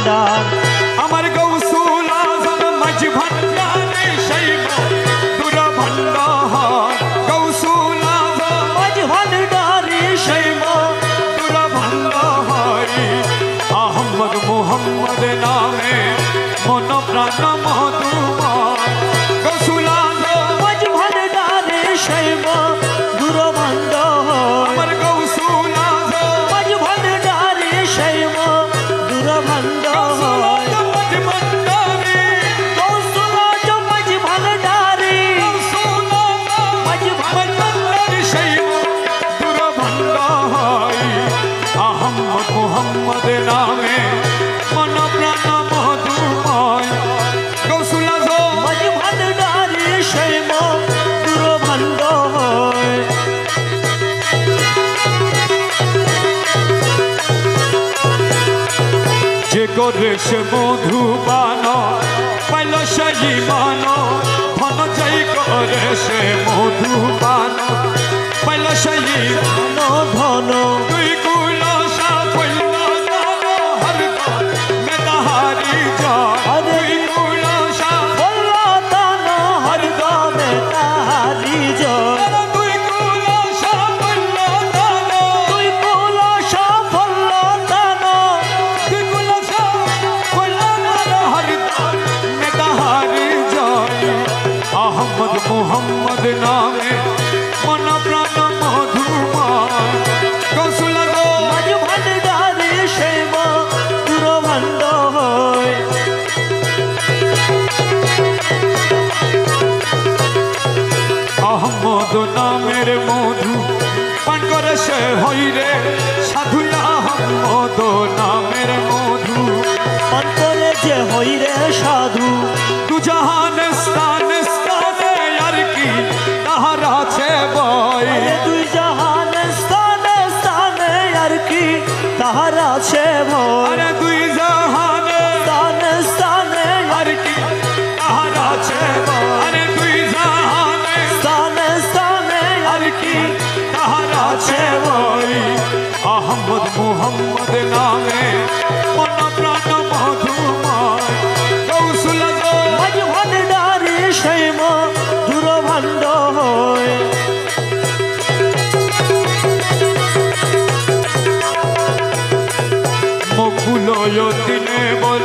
ভান্ডার আমার গৌসুল আজম মাঝ ভান্ডারে শৈব দুর ভান্ডার। গৌসুল আজম মাঝ ভান্ডারে শৈব দুর ভান্ডারি। আহমদ মোহাম্মদ নামে মন প্রাণ মধুমার আহমদ মোহাম্মদ নামে। মন প্রাণ মধুময়। গৌসুল আজম মাঝ শৈব গুর যে করে সে মধুবান পাইল সেই মান ধন যাই করে সে মধুবান পাইল সেই আহমদ মোহাম্মদ নামে মন প্রাণ আহমদ নামের মধু পান করে সে হইরে সাধু আহমদ নামের মধু অন্তরে যে হই রে সাধু। স্থানে মকুলয়তিনে বল।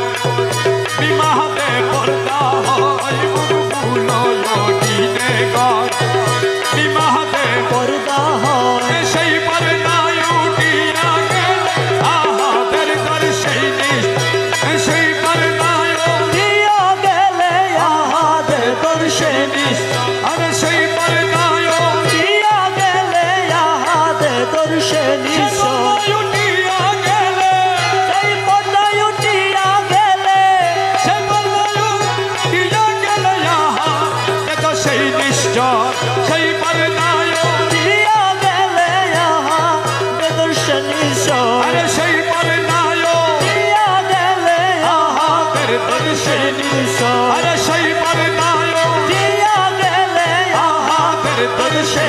বিমাহতে পর্দা হয় মকুলয়তিনে গায় বিমাহতে পর্দা হয়, সেই পর্দায় উঠিয়া গেল আহাদের দর্শনী সেই পর্দায় দিয়া গেলে আহাদের আর সেই পর্দায় দর্শন আরে সেই পর্দায় দিয়া গেলে আহাদের দর্শন